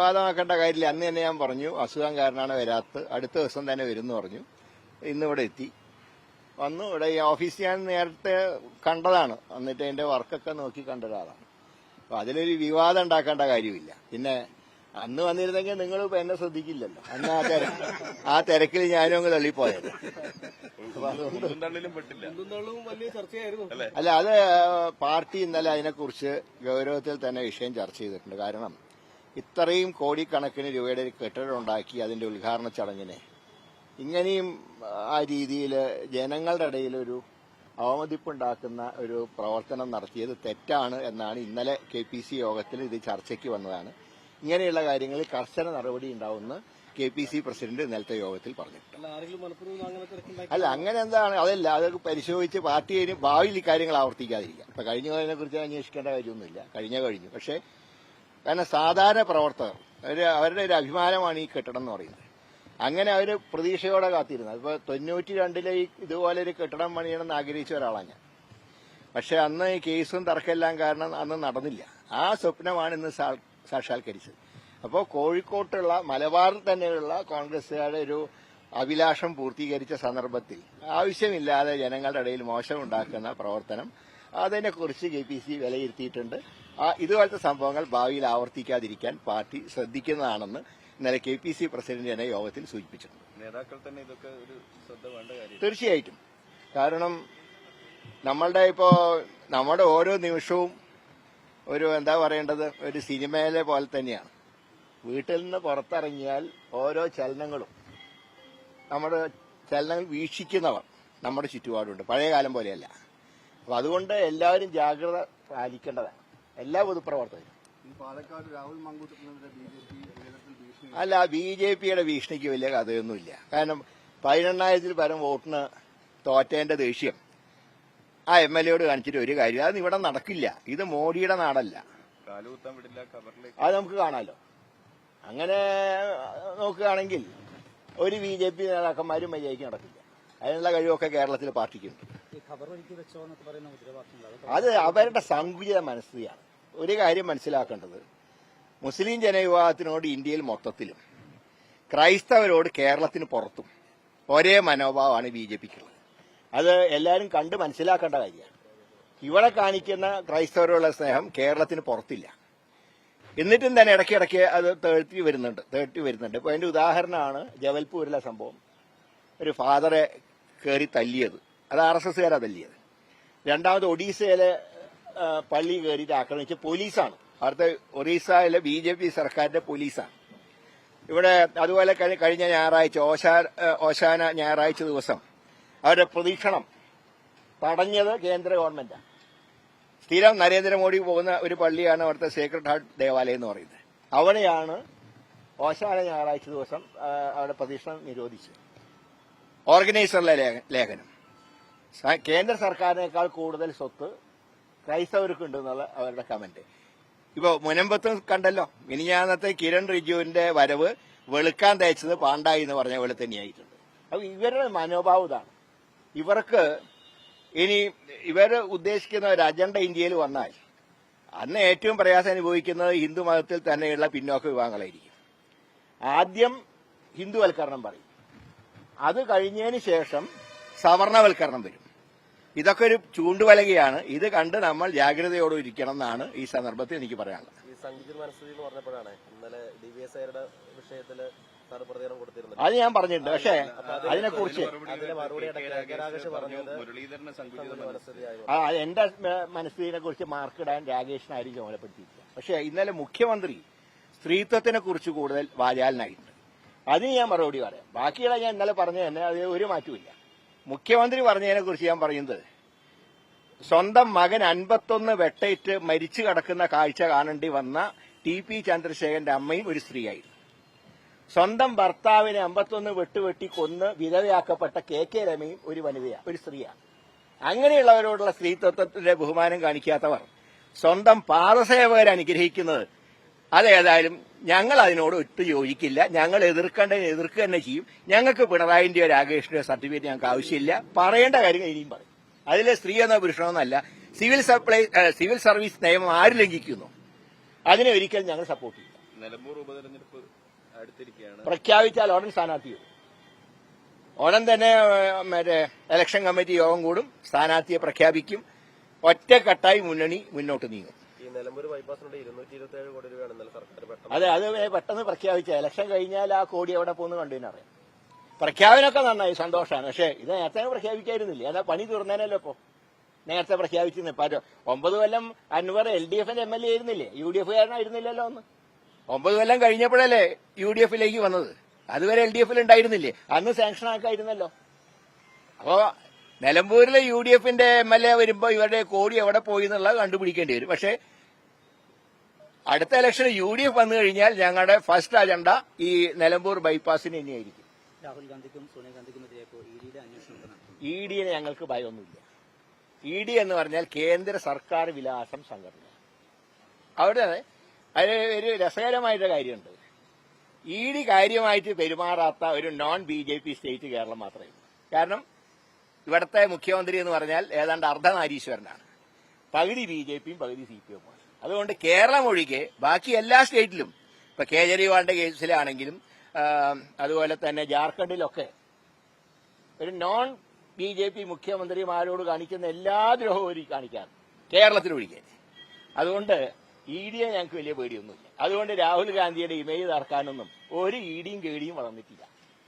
വിവാദമാക്കേണ്ട കാര്യമില്ല. അന്ന് തന്നെ ഞാൻ പറഞ്ഞു അസുഖം കാരണമാണ് വരാത്തത്. അടുത്ത ദിവസം തന്നെ വരുമെന്ന് പറഞ്ഞു. ഇന്ന് ഇവിടെ എത്തി. വന്നു. ഇവിടെ ഈ ഓഫീസ് ഞാൻ നേരത്തെ കണ്ടതാണ്. എന്നിട്ട് എന്റെ വർക്കൊക്കെ നോക്കി കണ്ട ഒരാളാണ്. അപ്പൊ അതിലൊരു വിവാദം ഉണ്ടാക്കേണ്ട കാര്യമില്ല. പിന്നെ അന്ന് വന്നിരുന്നെങ്കിൽ നിങ്ങൾ എന്നെ ശ്രദ്ധിക്കില്ലല്ലോ. അന്ന് ആ തിര ആ തിരക്കിൽ ഞാനും അങ്ങ് തള്ളിപ്പോയത്. അല്ല അത് പാർട്ടി ഇന്നലെ അതിനെക്കുറിച്ച് ഗൗരവത്തിൽ തന്നെ വിഷയം ചർച്ച ചെയ്തിട്ടുണ്ട്. കാരണം ഇത്രയും കോടിക്കണക്കിന് രൂപയുടെ ഒരു കെട്ടിടം ഉണ്ടാക്കി അതിന്റെ ഉദ്ഘാടന ചടങ്ങിനെ. ഇങ്ങനെയും ആ രീതിയിൽ ജനങ്ങളുടെ ഇടയിൽ ഒരു അവമതിപ്പുണ്ടാക്കുന്ന ഒരു പ്രവർത്തനം നടത്തിയത് തെറ്റാണ് എന്നാണ് ഇന്നലെ കെ പി സി യോഗത്തിൽ ഇത് ചർച്ചയ്ക്ക് വന്നതാണ്. ഇങ്ങനെയുള്ള കാര്യങ്ങളിൽ കർശന നടപടി ഉണ്ടാവുമെന്ന് കെ പി സി പ്രസിഡന്റ് ഇന്നലത്തെ യോഗത്തിൽ പറഞ്ഞു അല്ല അങ്ങനെ എന്താണ്? അതല്ല അതൊക്കെ പരിശോധിച്ച് പാർട്ടി കഴിഞ്ഞ് ഭാവിയിൽ ഇക്കാര്യങ്ങൾ ആവർത്തിക്കാതിരിക്കുക ഇപ്പൊ കഴിഞ്ഞ അതിനെ കുറിച്ച് അന്വേഷിക്കേണ്ട കാര്യമൊന്നുമില്ല. കഴിഞ്ഞ കഴിഞ്ഞു. പക്ഷേ കാരണം സാധാരണ പ്രവർത്തകർ അവർ അവരുടെ ഒരു അഭിമാനമാണ് ഈ കെട്ടിടം എന്ന് പറയുന്നത്. അങ്ങനെ അവർ പ്രതീക്ഷയോടെ കാത്തിരുന്നത് ഇപ്പൊ തൊണ്ണൂറ്റി രണ്ടിലെ ഇതുപോലെ ഒരു കെട്ടിടം പണിയണമെന്ന് ആഗ്രഹിച്ച ഒരാളാണ് ഞാൻ. പക്ഷെ അന്ന് ഈ കേസും തർക്കമെല്ലാം കാരണം അന്ന് നടന്നില്ല. ആ സ്വപ്നമാണ് ഇന്ന് സാക്ഷാത്കരിച്ചത്. അപ്പോൾ കോഴിക്കോട്ടുള്ള മലബാറിൽ തന്നെയുള്ള കോൺഗ്രസുകാരുടെ ഒരു അഭിലാഷം പൂർത്തീകരിച്ച സന്ദർഭത്തിൽ ആവശ്യമില്ലാതെ ജനങ്ങളുടെ ഇടയിൽ മോശമുണ്ടാക്കുന്ന പ്രവർത്തനം അതിനെക്കുറിച്ച് കെ പി സി വിലയിരുത്തിയിട്ടുണ്ട്. ആ ഇതുപോലത്തെ സംഭവങ്ങൾ ഭാവിയിൽ ആവർത്തിക്കാതിരിക്കാൻ പാർട്ടി ശ്രദ്ധിക്കുന്നതാണെന്ന് ഇന്നലെ കെ പി സി പ്രസിഡന്റ് തന്നെ യോഗത്തിൽ സൂചിപ്പിച്ചിട്ടുണ്ട്. നേതാക്കൾ തന്നെ ഇതൊക്കെ ഒരു ശ്രദ്ധ വേണ്ട കാര്യം തീർച്ചയായിട്ടും. കാരണം നമ്മളുടെ ഇപ്പോ നമ്മുടെ ഓരോ നിമിഷവും ഒരു എന്താ പറയേണ്ടത്? ഒരു സിനിമയിലെ പോലെ തന്നെയാണ്. വീട്ടിൽ നിന്ന് പുറത്തിറങ്ങിയാൽ ഓരോ ചലനങ്ങളും നമ്മുടെ ചലനങ്ങൾ വീക്ഷിക്കുന്നവർ നമ്മുടെ ചുറ്റുപാടുണ്ട്. പഴയ കാലം പോലെയല്ല. അപ്പൊ അതുകൊണ്ട് എല്ലാവരും ജാഗ്രത പാലിക്കേണ്ടതാണ്. എല്ലാ പൊതുപ്രവർത്തകരും. പാലക്കാട് രാഹുൽ മങ്കൂട്ടത്തിനെതിരെ ബി ജെ പി അല്ല ബി ജെ പിയുടെ ഭീഷണിക്ക് വലിയ കഥയൊന്നുമില്ല. കാരണം പതിനെണ്ണായിരത്തിൽ പരം വോട്ടിന് തോറ്റേന്റെ ദേഷ്യം ആ എം എൽ എയോട് കാണിച്ചിട്ട് ഒരു കാര്യം അത് ഇവിടെ നടക്കില്ല. ഇത് മോഡിയുടെ നാടല്ല. അത് നമുക്ക് കാണാലോ. അങ്ങനെ നോക്കുകയാണെങ്കിൽ ഒരു ബി ജെ പി നേതാക്കന്മാരും മര്യാദയ്ക്ക് നടക്കില്ല. അതിനുള്ള കഴിവൊക്കെ കേരളത്തിൽ പാർട്ടിക്കുണ്ട് അത് അവരുടെ സങ്കുചിത മനസ്ഥിതിയാണ് ഒരു കാര്യം മനസ്സിലാക്കേണ്ടത്. മുസ്ലിം ജനവിഭാഗത്തിനോട് ഇന്ത്യയിൽ മൊത്തത്തിലും ക്രൈസ്തവരോട് കേരളത്തിന് പുറത്തും ഒരേ മനോഭാവമാണ് ബി ജെ പിക്കുള്ളത്. അത് എല്ലാവരും കണ്ട് മനസ്സിലാക്കേണ്ട കാര്യമാണ്. ഇവിടെ കാണിക്കുന്ന ക്രൈസ്തവരോടുള്ള സ്നേഹം കേരളത്തിന് പുറത്തില്ല. എന്നിട്ടും തന്നെ ഇടയ്ക്കിടയ്ക്ക് അത് തേഴ്ത്തി വരുന്നുണ്ട് തേർട്ടി വരുന്നുണ്ട്. ഇപ്പൊ അതിന്റെ ഉദാഹരണമാണ് ജബൽപൂരിലെ സംഭവം. ഒരു ഫാദറെ കയറി തല്ലിയത്. അത് ആർ എസ് എസ്സുകാരാ തല്ലിയത്. രണ്ടാമത് ഒഡീസയിലെ പള്ളി കയറിയിട്ട് ആക്രമിച്ച പോലീസാണ്. അവിടുത്തെ ഒറീസയിലെ ബി ജെ പി സർക്കാരിന്റെ പോലീസാണ്. ഇവിടെ അതുപോലെ കഴിഞ്ഞ ഞായറാഴ്ച ഓശാ ഓശാന ഞായറാഴ്ച ദിവസം അവരുടെ പ്രതീക്ഷണം തടഞ്ഞത് കേന്ദ്ര ഗവൺമെന്റാണ് സ്ഥിരം നരേന്ദ്രമോദി പോകുന്ന ഒരു പള്ളിയാണ് അവിടുത്തെ സേക്രഡ് ഹാർട്ട് ദേവാലയം എന്ന് പറയുന്നത്. അവിടെയാണ് ഓശാന ഞായറാഴ്ച ദിവസം അവിടെ പ്രതീക്ഷണം നിരോധിച്ചത്. ഓർഗനൈസറിലെ ലേഖ- ലേഖനം. കേന്ദ്ര സർക്കാരിനേക്കാൾ കൂടുതൽ സ്വത്ത് ക്രൈസ്തവർക്ക് ഉണ്ടെന്നുള്ള അവരുടെ കമന്റ്. ഇപ്പൊ മുനമ്പത്തും കണ്ടല്ലോ മിനിഞ്ഞാന്നത്തെ കിരൺ റിജുവിന്റെ വരവ് വെളുക്കാൻ തേച്ചത് പാണ്ടായി എന്ന് പറഞ്ഞ പോലെ തന്നെയായിട്ടുണ്ട്. അപ്പൊ ഇവരുടെ മനോഭാവം ഇതാണ്. ഇവർക്ക് ഇനി ഇവർ ഉദ്ദേശിക്കുന്ന ഒരു അജണ്ട ഇന്ത്യയിൽ വന്നാൽ അന്ന് ഏറ്റവും പ്രയാസം അനുഭവിക്കുന്നത് ഹിന്ദു മതത്തിൽ തന്നെയുള്ള പിന്നോക്ക വിഭാഗങ്ങളായിരിക്കും. ആദ്യം ഹിന്ദുവൽക്കരണം പറയും. അത് കഴിഞ്ഞതിന് ശേഷം സവർണവൽക്കരണം വരും. ഇതൊക്കെ ഒരു ചൂണ്ടുവലകയാണ്. ഇത് കണ്ട് നമ്മൾ ജാഗ്രതയോടെ ഇരിക്കണം എന്നാണ് ഈ സന്ദർഭത്തിൽ എനിക്ക് പറയാനുള്ളത്. ഈ സംഗീത മനസ്ഥിതി എന്ന് പറഞ്ഞപ്പോഴാണ് ഇന്നലെ ഡി വി എസ് ഐയുടെ വിഷയത്തിൽ കൊടുത്തിരുന്നത്? അത് ഞാൻ പറഞ്ഞിട്ടുണ്ട്. പക്ഷേ അതിനെക്കുറിച്ച് എന്റെ മനസ്സിനെ കുറിച്ച് മാർക്കിടാൻ രാകേഷിനാരും ചുമതലപ്പെടുത്തിയിട്ടില്ല പക്ഷേ ഇന്നലെ മുഖ്യമന്ത്രി സ്ത്രീത്വത്തിനെ കുറിച്ച് കൂടുതൽ വാചാലനായിട്ടുണ്ട്. അതിന് ഞാൻ മറുപടി പറയാം. ബാക്കിയുള്ള ഞാൻ ഇന്നലെ പറഞ്ഞു തന്നെ അത് ഒരു മാറ്റമില്ല മുഖ്യമന്ത്രി പറഞ്ഞതിനെ കുറിച്ച് ഞാൻ പറയുന്നത്. സ്വന്തം മകൻ അൻപത്തൊന്ന് വെട്ടേറ്റ് മരിച്ചു കിടക്കുന്ന കാഴ്ച കാണേണ്ടി വന്ന ടി പി ചന്ദ്രശേഖരന്റെ അമ്മയും ഒരു സ്ത്രീയായിരുന്നു. സ്വന്തം ഭർത്താവിനെ അമ്പത്തൊന്ന് വെട്ടുവെട്ടി കൊന്ന് വിധവയാക്കപ്പെട്ട കെ കെ രമയും ഒരു വനിതയാണ് ഒരു സ്ത്രീയാണ് അങ്ങനെയുള്ളവരോടുള്ള സ്ത്രീത്വത്തിന്റെ ബഹുമാനം കാണിക്കാത്തവർ സ്വന്തം പാദസേവകരെ അനുഗ്രഹിക്കുന്നത് അതേതായാലും ഞങ്ങൾ അതിനോട് ഒത്തു യോജിക്കില്ല. ഞങ്ങൾ എതിർക്കേണ്ടതിന് എതിർക്കുക തന്നെ ചെയ്യും. ഞങ്ങൾക്ക് പിണറായിന്റെയോ രാകേഷിന്റെയോ സർട്ടിഫിക്കറ്റ് ഞങ്ങൾക്ക് ആവശ്യമില്ല. പറയേണ്ട കാര്യങ്ങൾ ഇനിയും പറയും. അതിലെ സ്ത്രീ എന്നോ പുരുഷനോന്നല്ല. സിവിൽ സപ്ലൈ സിവിൽ സർവീസ് നിയമം ആര് ലംഘിക്കുന്നു? അതിനെ ഒരിക്കലും ഞങ്ങൾ സപ്പോർട്ട് ചെയ്യില്ല. നിലമ്പൂർ ഉപതെരഞ്ഞെടുപ്പ് അടുത്തിരിക്കുകയാണ്. പ്രഖ്യാപിച്ചാൽ ഉടൻ സ്ഥാനാർത്ഥി ഉടൻ തന്നെ മറ്റേ ഇലക്ഷൻ കമ്മിറ്റി യോഗം കൂടും. സ്ഥാനാർത്ഥിയെ പ്രഖ്യാപിക്കും. ഒറ്റക്കെട്ടായി മുന്നണി മുന്നോട്ട് നീങ്ങും. കോടി രൂപയാണ് അതെ അത് പെട്ടെന്ന് പ്രഖ്യാപിച്ച ഇലക്ഷൻ കഴിഞ്ഞാൽ ആ കോടി എവിടെ പോകുന്നു കണ്ടതിനറിയാം പ്രഖ്യാപനമൊക്കെ നന്നായി സന്തോഷമാണ്. പക്ഷേ ഇത് നേരത്തെ പ്രഖ്യാപിക്കായിരുന്നില്ല? അതാ പണി തീർന്നേനല്ലോ ഇപ്പൊ. നേരത്തെ പ്രഖ്യാപിച്ചിരുന്നു. ഇപ്പൊ ഒമ്പത് കൊല്ലം അൻവർ എൽ ഡി എഫിന്റെ എം എൽ എ ആയിരുന്നില്ലേ? യു ഡി എഫുകാരനായിരുന്നില്ലല്ലോ ഒന്ന് ഒമ്പത് കൊല്ലം കഴിഞ്ഞപ്പോഴല്ലേ യു ഡി എഫിലേക്ക് വന്നത്. അതുവരെ എൽ ഡി എഫിൽ ഉണ്ടായിരുന്നില്ലേ? അന്ന് സാങ്ഷൻ ആക്കായിരുന്നല്ലോ. അപ്പോ നിലമ്പൂരിലെ യു ഡി എഫിന്റെ എം എൽ എ വരുമ്പോ ഇവരുടെ കോടി എവിടെ പോയി എന്നുള്ളത് കണ്ടുപിടിക്കേണ്ടി വരും. പക്ഷേ അടുത്ത ഇലക്ഷന് യു ഡി എഫ് വന്നു കഴിഞ്ഞാൽ ഞങ്ങളുടെ ഫസ്റ്റ് അജണ്ട ഈ നിലമ്പൂർ ബൈപ്പാസിന് തന്നെയായിരിക്കും. രാഹുൽ ഗാന്ധിക്കും സോണിയ ഗാന്ധിക്കും ഇ ഡിയുടെ അന്വേഷണം നടത്തും ഇ ഡിയെ ഞങ്ങൾക്ക് ഭയമൊന്നുമില്ല ഇ ഡി എന്ന് പറഞ്ഞാൽ കേന്ദ്ര സർക്കാർ വിലാസം സംഘടന. അവിടെ അതിൽ ഒരു രസകരമായിട്ട് കാര്യമുണ്ട്. ഇ ഡി കാര്യമായിട്ട് പെരുമാറാത്ത ഒരു non B J P state Keralam മാത്രമേ ഉള്ളൂ. കാരണം ഇവിടുത്തെ മുഖ്യമന്ത്രി എന്ന് പറഞ്ഞാൽ ഏതാണ്ട് അർദ്ധനാരീശ്വരനാണ്. പകുതി ബി ജെ പിയും പകുതി സി പി എമ്മുമാണ് അതുകൊണ്ട് കേരളം ഒഴികെ ബാക്കി എല്ലാ സ്റ്റേറ്റിലും ഇപ്പൊ കേജ്രിവാളിന്റെ കേസിലാണെങ്കിലും അതുപോലെ തന്നെ ജാർഖണ്ഡിലൊക്കെ ഒരു നോൺ ബി ജെ പി മുഖ്യമന്ത്രിമാരോട് കാണിക്കുന്ന എല്ലാ ദ്രോഹവും കാണിക്കാറ്. കേരളത്തിലൊഴികെ അതുകൊണ്ട് ഇ ഡിയെ ഞങ്ങൾക്ക് വലിയ പേടിയൊന്നുമില്ല. അതുകൊണ്ട് രാഹുൽ ഗാന്ധിയുടെ ഇമേജ് തറക്കാനൊന്നും ഒരു ഇ ഡിയും കേടിയും വളർന്നിട്ടില്ല.